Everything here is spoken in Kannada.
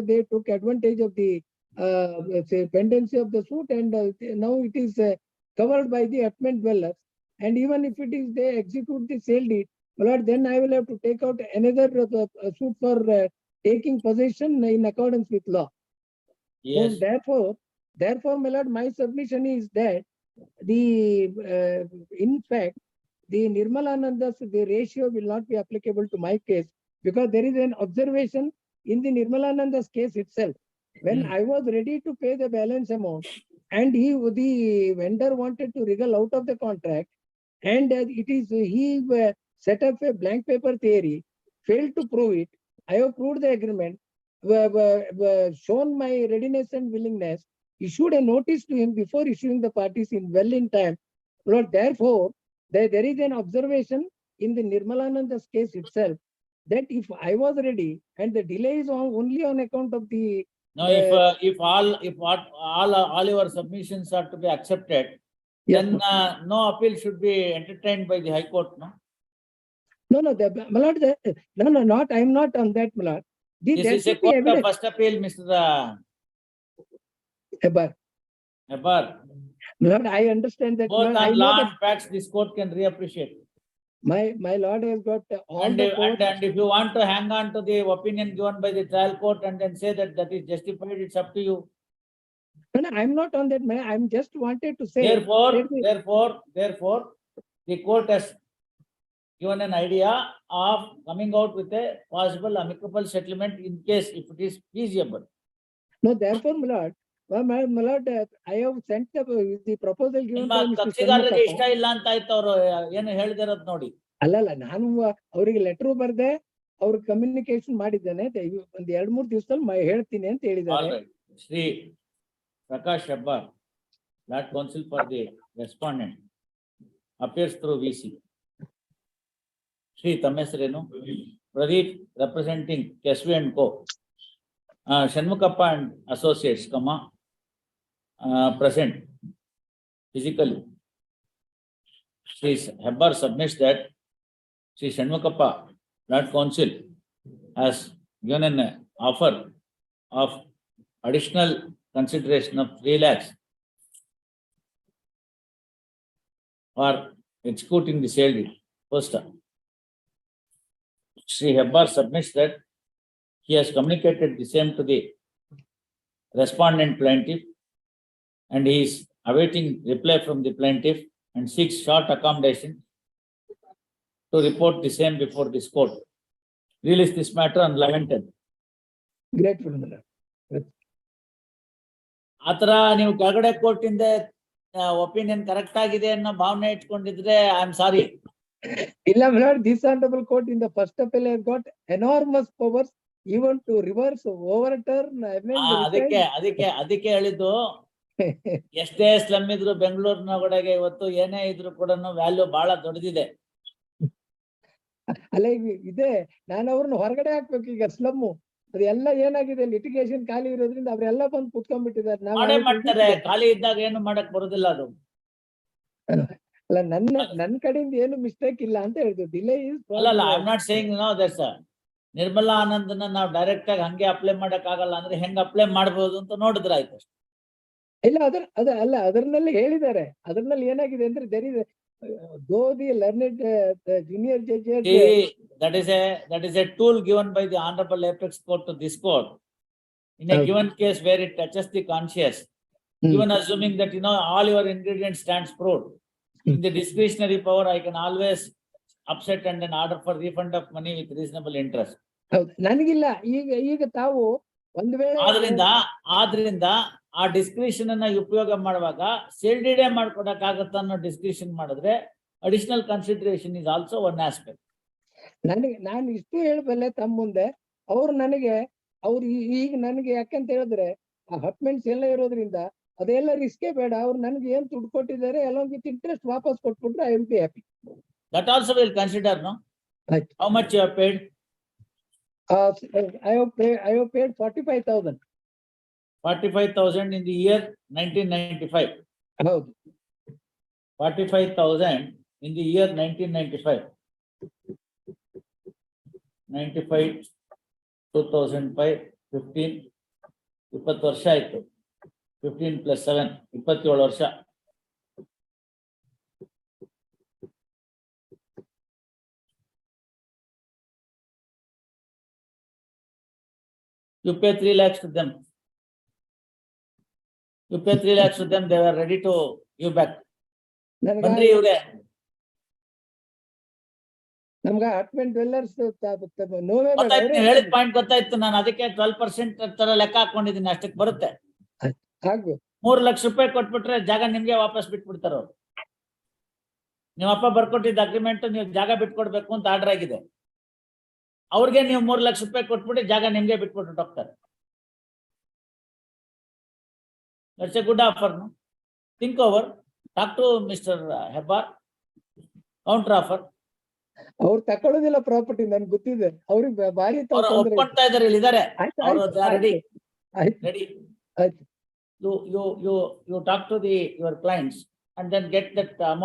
they took advantage of the uh, say pendency of the suit and uh, now it is uh, covered by the Atman dwellers. And even if it is they execute the sale deed, my then I will have to take out another suit for uh, taking possession in accordance with law. Yes, therefore, therefore, my lord, my submission is that the, uh, in fact, the Nirmalananda's, the ratio will not be applicable to my case because there is an observation in the Nirmalananda's case itself. When Hmm. I was ready to pay the balance amount and he, the vendor wanted to wriggle out of the contract and uh, it is, he uh, set up a blank paper theory, failed to prove it. I have proved the agreement, were, were shown my readiness and willingness, issued a notice to him before issuing the parties in well in time. Therefore, there, there is an observation in the Nirmalananda's case itself that if I was ready and the delay is on, only on account of the, no, if, uh, if all, if what, all, all your submissions are to be accepted, then, uh, no appeal should be entertained by the High Court, no? no, no, the, my lord, the, no, no, not, I am not on that, my lord. The- This there is a should be court of evidence. first appeal, Mr. uh, But, Hebar. my lord, I understand that. my Both lord, I on know law that and facts, this court can reappreciate. My, my lord has got all And, the if- and, and if you want to hang on to the opinion given by the trial court and then say that that is justified, it's up to you. No, no, I'm not on that, man. I'm just wanted to say. Therefore, therefore, therefore, the court has given an idea of coming out with a possible amicable settlement in case if it is feasible. No, therefore, my lord, ma'am I sent the proposal to ಇಷ್ಟ ಇಲ್ಲ ಅಂತ ಐತ ಅವರು ಏನು ಹೇಳಿದರದ ನೋಡಿ. ಅಲ್ಲಲ್ಲ ನಾನು ಅವರಿಗೆ ಲೆಟರ್ ಬರ್ದೆ ಅವ್ರ ಕಮ್ಯುನಿಕೇಶನ್ ಮಾಡಿದ್ದೇನೆ ಒಂದ್ ಎರಡ್ ಮೂರ್ ದಿವ್ಸದಲ್ಲಿ ಹೇಳ್ತೀನಿ ಅಂತ ಹೇಳಿದ್ದಾರೆ. Shri Prakash Hebbar not counsel for the respondent appears through V C Shri ತಮ್ಮ ಹೆಸರೇನು? Pradeep representing Kesvi and co Shanmukhappa and associates come uh, present physically. Shri Hebbar submits that Shri Shanmukappa, Lord Council, has given an offer of additional consideration of three lakhs for executing the sale deed. First, Sri Hebbar submits that he has communicated the same to the respondent plaintiff and he is awaiting reply from the plaintiff and seeks short accommodation to report the same before this court. Release this matter on Grateful, ten. Grateful ಆತರ ನೀವು ಕೆಳಗಡೆ ಕೋರ್ಟಿಂದ ಒಪಿನಿಯನ್ ಕರೆಕ್ಟ್ ಆಗಿದೆ ಅನ್ನೋ ಭಾವನೆ ಇಟ್ಕೊಂಡಿದ್ರೆ ಐ ಆಮ್ ಸಾರಿ ಇಲ್ಲ milord this honourable court in the first appeal has got enormous powers even to reverse overturn amend ಅದಕ್ಕೆ ಅದಕ್ಕೆ ಅದಕ್ಕೆ ಹೇಳಿದ್ದು ಎಷ್ಟೇ ಸ್ಲಮ್ ಇದ್ರು ಬೆಂಗಳೂರಿನ ಒಳಗೆ ಇವತ್ತು ಏನೇ ಇದ್ರು ಕೂಡ ವ್ಯಾಲ್ಯೂ ಬಹಳ ದೊಡ್ಡದಿದೆ ಅಲ್ಲ ಈಗ ಇದೆ. ನಾನು ಅವ್ರನ್ನ ಹೊರಗಡೆ ಹಾಕ್ಬೇಕು ಈಗ ಸ್ಲಮ್ಮು ಅದೆಲ್ಲ ಏನಾಗಿದೆ? ಲಿಟಿಗೇಷನ್ ಖಾಲಿ ಇರೋದ್ರಿಂದ ಅವರೆಲ್ಲ ಬಂದು ಕುತ್ಕೊಂಡ್ಬಿಟ್ಟಿದ್ದಾರೆ. ನಾವು ಮಾಡ್ತಾರೆ. ಖಾಲಿ ಇದ್ದಾಗ ಏನು ಮಾಡಕ್ ಬರೋದಿಲ್ಲ ಅದು. ಅಲ್ಲ ನನ್ನ ನನ್ನ ಕಡೆಯಿಂದ ಏನು ಮಿಸ್ಟೇಕ್ ಇಲ್ಲ ಅಂತ ಹೇಳಿದ್ರು ಡಿಲೇ ಇಸ್ ಅಲ್ಲ I am not saying no that's Nirmala ಆನಂದನ ನಾವು ಡೈರೆಕ್ಟ್ ಆಗಿ ಹಂಗೆ ಅಪ್ಲೈ ಮಾಡಕ್ ಆಗಲ್ಲ ಅಂದ್ರೆ ಹೆಂಗ್ ಅಪ್ಲೈ ಮಾಡ್ಬೋದು ಅಂತ ನೋಡಿದ್ರೆ ಆಯ್ತು ಅಷ್ಟೇ. ಇಲ್ಲ ಅದ್ರ ಅದ ಅಲ್ಲ ಅದ್ರಲ್ಲಿ ಹೇಳಿದ್ದಾರೆ. ಅದ್ರಲ್ಲಿ ಏನಾಗಿದೆ ಅಂದ್ರೆ ದರಿ go the learned junior judge that is a that is a tool given by the honourable apex court to this court in a given case where it touches the conscience even assuming that you know all your ingredient stands proved in the discretionary power I can always upset and an order for refund of money with reasonable interest ನನಗಿಲ್ಲ. ಈಗ ಈಗ ತಾವು ಒಂದು ವೇಳೆ ಆದ್ರಿಂದ ಆದ್ರಿಂದ ಆ ಡಿಸ್ಕ್ರಿಷನ್ ಅನ್ನ ಉಪಯೋಗ ಮಾಡುವಾಗ ಸೇಲ್ಡಿಡೇ ಮಾಡ್ಕೊಡಕ್ ಆಗತ್ತ ಅನ್ನೋ ಡಿಸ್ಕ್ರಿಷನ್ ಮಾಡಿದ್ರೆ additional consideration is also one aspect. ನನಗೆ ನಾನು ಇಷ್ಟು ಹೇಳಬಲ್ಲೆ ತಮ್ಮ ಮುಂದೆ ಅವ್ರು ನನಗೆ ಅವ್ರು ಈಗ ನನಗೆ ಯಾಕಂತ ಹೇಳಿದ್ರೆ ಆ ಹಟ್ಮೆಂಟ್ಸ್ ಎಲ್ಲ ಇರೋದ್ರಿಂದ ಅದೆಲ್ಲ ರಿಸ್ಕೇ ಬೇಡ ಅವ್ರು ನನಗೆ ಏನ್ ದುಡ್ಡು ಕೊಟ್ಟಿದ್ದಾರೆ ಅಲಾಂಗ್ ವಿತ್ ಇಂಟ್ರೆಸ್ಟ್ ವಾಪಸ್ ಕೊಟ್ಬಿಟ್ರೆ I will be happy that also will consider no how much you have paid? I have paid forty five thousand Forty-five thousand in the year nineteen ninety-five. ಹೌದು Forty-five thousand in the year nineteen ninety-five. Ninety-five, two thousand five, fifteen ಇಪ್ಪತ್ತು ವರ್ಷ ಆಯ್ತು ಫಿಫ್ಟೀನ್ ಪ್ಲಸ್ ಸೆವೆನ್ ಇಪ್ಪತ್ತೇಳು ವರ್ಷ You pay three lakhs to them. You pay three lakhs to them, they were ready to give back. ನನ್ಗ ಬಂದ್ರಿ ಇವ್ರೆ. ನಮ್ಗೆ ಅಟ್ಮೆಂಟ್ ಡ್ವೆಲ್ಲರ್ಸ್ ನೋವೇ ಗೊತ್ತಾಯ್ತು ನೀವು ಹೇಳಿದ ಪಾಯಿಂಟ್ ಗೊತ್ತಾಯ್ತು. ನಾನು ಅದಕ್ಕೆ ಟ್ವೆಲ್ ಪರ್ಸೆಂಟ್ ತರ ಲೆಕ್ಕ ಹಾಕೊಂಡಿದ್ದೀನಿ ಅಷ್ಟಕ್ಕೆ ಬರುತ್ತೆ. ಮೂರ್ ಮೂರು ಲಕ್ಷ ರೂಪಾಯಿ ಕೊಟ್ಬಿಟ್ರೆ ಜಾಗ ನಿಮ್ಗೆ ವಾಪಸ್ ಬಿಟ್ಬಿಡ್ತಾರ ಅವ್ರು. ನಿಮ್ಮ ಅಪ್ಪ ಬರ್ಕೊಟ್ಟಿದ್ದ ಅಗ್ರಿಮೆಂಟ್ ನೀವು ಜಾಗ ಬಿಟ್ಕೊಡ್ಬೇಕು ಅಂತ ಆರ್ಡರ್ ಆಗಿದೆ. ಅವ್ರಿಗೆ ನೀವು ಮೂರ್ ಲಕ್ಷ ರೂಪಾಯಿ ಕೊಟ್ಬಿಟ್ಟು ಜಾಗ ನಿಮ್ಗೆ ಬಿಟ್ಬಿಟ್ಟು ಹೋಗ್ತಾರೆ. That's a good offer think over talk to mister Hebbar counter offer ಅವ್ರು ತಕೊಳ್ಳೋದಿಲ್ಲ ಪ್ರಾಪರ್ಟಿ ನನ್ಗೆ ಗೊತ್ತಿದೆ. ಅವ್ರಿಗೆ ಬಾರಿ ತ- ಅವ್ರು ತೊಂದ್ರೆ ಇದೆ. ಒಪ್ಕೊಳ್ತಾ ಇದಾರೆ ಇಲ್ಲಿದ್ದಾರೆ ready. You, you, you, you talk to the, your clients and then get that amount